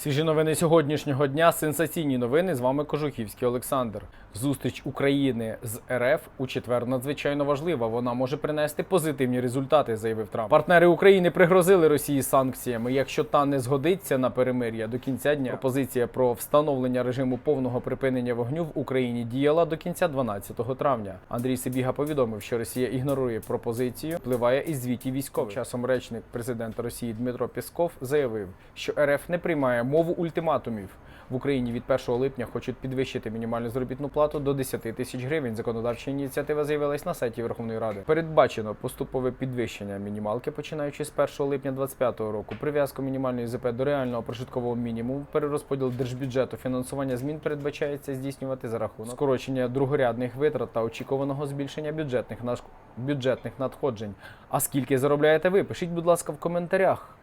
Свіжі новини сьогоднішнього дня. Сенсаційні новини. З вами Кожухівський Олександр. Зустріч України з РФ у четвер надзвичайно важлива. Вона може принести позитивні результати, заявив Трамп. Партнери України пригрозили Росії санкціями. Якщо та не згодиться на перемир'я до кінця дня, пропозиція про встановлення режиму повного припинення вогню в Україні діяла до кінця 12 травня. Андрій Сибіга повідомив, що Росія ігнорує пропозицію, впливає із звітів військових. Часом речник президента Росії Дмитро Пєсков заявив, що РФ не приймає мову ультиматумів. В Україні від 1 липня хочуть підвищити мінімальну заробітну плату до 10 тисяч гривень. Законодавча ініціатива з'явилась на сайті Верховної Ради. Передбачено поступове підвищення мінімалки, починаючи з 1 липня 2025 року. Прив'язку мінімальної ЗП до реального прожиткового мінімуму, перерозподіл держбюджету, фінансування змін передбачається здійснювати за рахунок скорочення другорядних витрат та очікуваного збільшення бюджетних наш... бюджетних надходжень. А скільки заробляєте ви? Пишіть, будь ласка, в коментарях.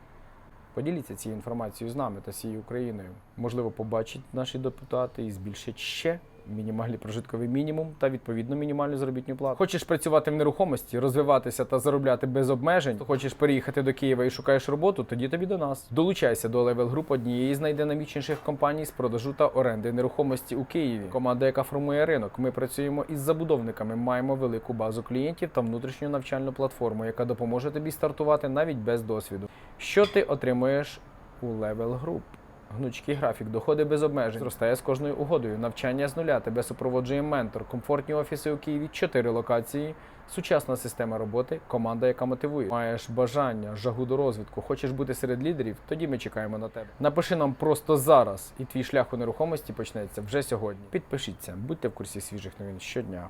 Поділіться цією інформацією з нами та всією Україною. Можливо, побачать наші депутати і збільшать ще мінімальний прожитковий мінімум та відповідно мінімальну заробітну плату. Хочеш працювати в нерухомості, розвиватися та заробляти без обмежень? Хочеш переїхати до Києва і шукаєш роботу? Тоді тобі до нас. Долучайся до Level Group, однієї з найдинамічніших компаній з продажу та оренди нерухомості у Києві. Команда, яка формує ринок. Ми працюємо із забудовниками, маємо велику базу клієнтів та внутрішню навчальну платформу, яка допоможе тобі стартувати навіть без досвіду. Що ти отримуєш у Level Group? Гнучкий графік, доходи без обмежень, зростає з кожною угодою, навчання з нуля, тебе супроводжує ментор, комфортні офіси у Києві, чотири локації, сучасна система роботи, команда, яка мотивує. Маєш бажання, жагу до розвитку, хочеш бути серед лідерів, тоді ми чекаємо на тебе. Напиши нам просто зараз, і твій шлях у нерухомості почнеться вже сьогодні. Підпишіться, будьте в курсі свіжих новин щодня.